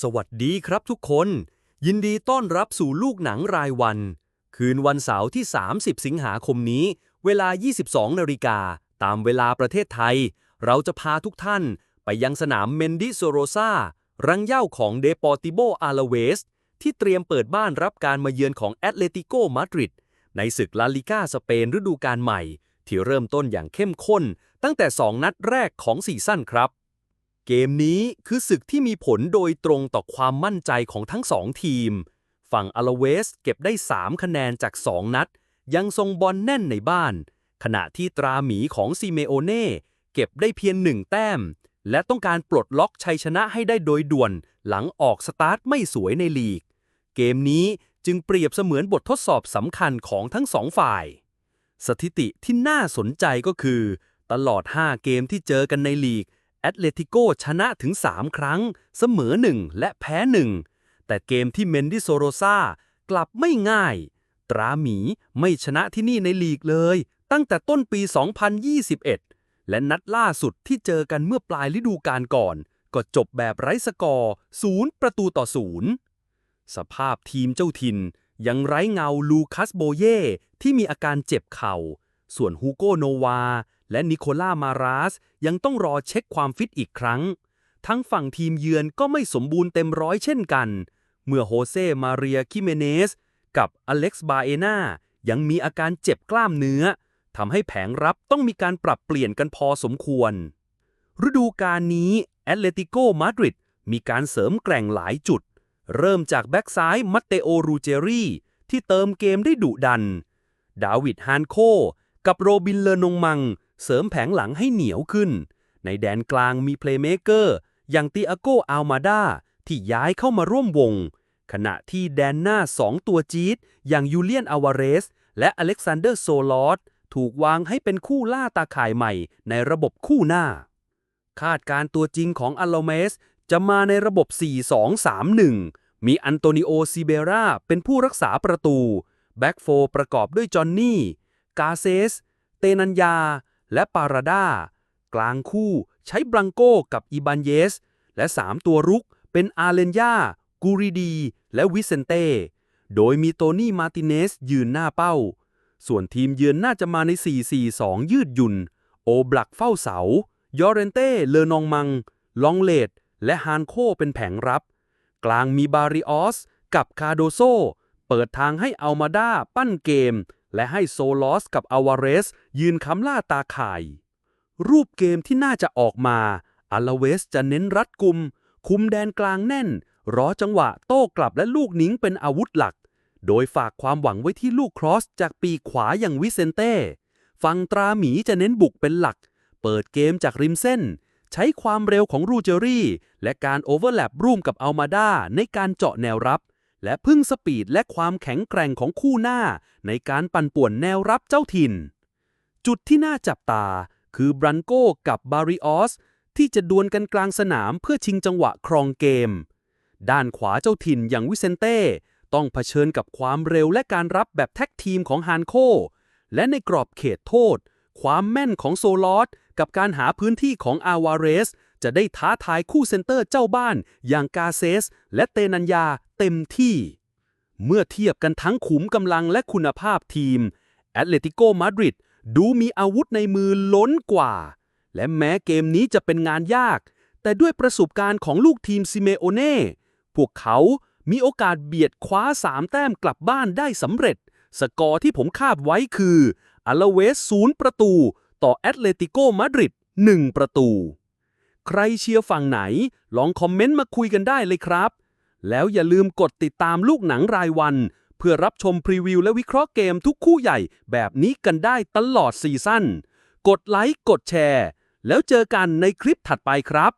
สวัสดีครับทุกคน ยินดีต้อนรับสู่ลูกหนังรายวัน คืนวันเสาร์ที่ 30 สิงหาคมนี้ เวลา 22 นาฬิกา ตามเวลาประเทศไทย เราจะพาทุกท่านไปยังสนามเมนดิโซโรซารังเย้าของเดปอติโบอาลาเวส ที่เตรียมเปิดบ้านรับการมาเยือนของแอตเลติโกมาดริดในศึกลาลิก้าสเปนฤดูกาลใหม่ ที่เริ่มต้นอย่างเข้มข้น ตั้งแต่ 2 นัดแรกของซีซั่นครับ เกมนี้คือศึกที่มีผลโดยตรงต่อความมั่นใจของทั้งสองทีม ฝั่งอาลาเวสเก็บได้ 3 คะแนนจาก 2 นัด ยังทรงบอลแน่นในบ้าน ขณะที่ตราหมีของซิเมโอเน่เก็บได้เพียงหนึ่งแต้ม และต้องการปลดล็อกชัยชนะให้ได้โดยด่วน หลังออกสตาร์ทไม่สวยในลีก เกมนี้จึงเปรียบเสมือนบททดสอบสำคัญของทั้งสองฝ่าย สถิติที่น่าสนใจก็คือ ตลอด 5 เกมที่เจอกันในลีก แอตเลติโกชนะถึง 3 ครั้ง เสมอ 1 และแพ้ 1 แต่เกมที่เมนดิโซโรซากลับไม่ง่าย ตราหมีไม่ชนะที่นี่ในลีกเลย ตั้งแต่ต้นปี 2021 และนัดล่าสุดที่เจอกันเมื่อปลายฤดูกาลก่อน ก็จบแบบไร้สกอร์0ประตูต่อ0สภาพทีมเจ้าถิ่นยังไร้เงาลูคัสโบเย่ที่มีอาการเจ็บเข่า ส่วนฮูโกโนวา และนิโคล่ามาราสยังต้องรอเช็คความฟิตอีกครั้ง ทั้งฝั่งทีมเยือนก็ไม่สมบูรณ์เต็มร้อยเช่นกัน เมื่อโฮเซมาเรียคิเมเนสกับอเล็กซ์บาเอนายังมีอาการเจ็บกล้ามเนื้อทำให้แผงรับต้องมีการปรับเปลี่ยนกันพอสมควร ฤดูกาลนี้แอตเลติโกมาดริดมีการเสริมแกร่งหลายจุด เริ่มจากแบ็กซ้ายมัตเตโอรูเจรีที่เติมเกมได้ดุดัน ดาวิดฮานโค กับโรบินเลอนงมัง เสริมแผงหลังให้เหนียวขึ้น ในแดนกลางมีเพลย์เมเกอร์อย่างติอาโกอัลมาดาที่ย้ายเข้ามาร่วมวง ขณะที่แดนหน้าสองตัวจี๊ดอย่างยูเลียนอาวาเรส และอเล็กซานเดอร์โซลอสถูกวางให้เป็นคู่ล่าตาข่ายใหม่ในระบบคู่หน้า คาดการตัวจริงของอัลโลเมสจะมาในระบบ 4-2-3-1 มีอันโตนิโอซิเบราเป็นผู้รักษาประตู แบ็กโฟประกอบด้วยจอห์นนี่ กาเซส เตนัญญา และปาราดากลางคู่ใช้บรังโกกับอีบานเยส และ 3 ตัวรุกเป็นอาเลนยากูริดี และวิเซนเต้ โดยมีโตนี่มาติเนสยืนหน้าเป้า ส่วนทีมเยือนน่าจะมาใน 4-4-2 ยืดหยุ่น โอบลักเฝ้าเสา ยอเรนเต้ เลอนองมัง ลองเลดและฮานโคเป็นแผงรับ กลางมีบาริออส กับคาโดโซ เปิดทางให้อัลมาดาปั้นเกม และให้โซลอสกับอาวาเรส ยืนค้ำล่าตาข่าย รูปเกมที่น่าจะออกมาอาลาเวสจะเน้นรัดกุม คุมแดนกลางแน่น รอจังหวะโต้กลับและลูกนิงเป็นอาวุธหลัก โดยฝากความหวังไว้ที่ลูกครอสจากปีขวาอย่างวิเซนเต้ฝั่งตราหมีจะเน้นบุกเป็นหลัก เปิดเกมจากริมเส้น ใช้ความเร็วของรูเจอรี่ และการโอเวอร์แลปร่วมกับอัลมาดาในการเจาะแนวรับ และพึ่งสปีดและความแข็งแกร่งของคู่หน้า ในการปั่นป่วนแนวรับเจ้าถิ่น จุดที่น่าจับตาคือบรันโกกับบาริออสที่จะดวลกันกลางสนามเพื่อชิงจังหวะครองเกม ด้านขวาเจ้าถิ่นอย่างวิเซนเต้ ต้องเผชิญกับความเร็วและการรับแบบแท็กทีมของฮานโค และในกรอบเขตโทษ ความแม่นของโซลอสกับการหาพื้นที่ของอาวาเรส จะได้ท้าทายคู่เซนเตอร์เจ้าบ้าน อย่างกาเซส และเตนัญญาเต็มที่ เมื่อเทียบกันทั้งขุมกำลังและคุณภาพทีม แอตเลติโกมาดริดดูมีอาวุธในมือล้นกว่า และแม้เกมนี้จะเป็นงานยาก แต่ด้วยประสบการณ์ของลูกทีมซิเมโอเน่ พวกเขามีโอกาสเบียดคว้า3แต้มกลับบ้านได้สำเร็จ สกอร์ที่ผมคาดไว้คืออาลาเวสศูนย์ประตู ต่อแอตเลติโกมาดริด1ประตู ใครเชียร์ฝั่งไหน ลองคอมเมนต์มาคุยกันได้เลยครับ แล้วอย่าลืมกดติดตามลูกหนังรายวัน เพื่อรับชมพรีวิวและวิเคราะห์เกมทุกคู่ใหญ่แบบนี้กันได้ตลอดซีซั่น กดไลค์ กดแชร์ แล้วเจอกันในคลิปถัดไปครับ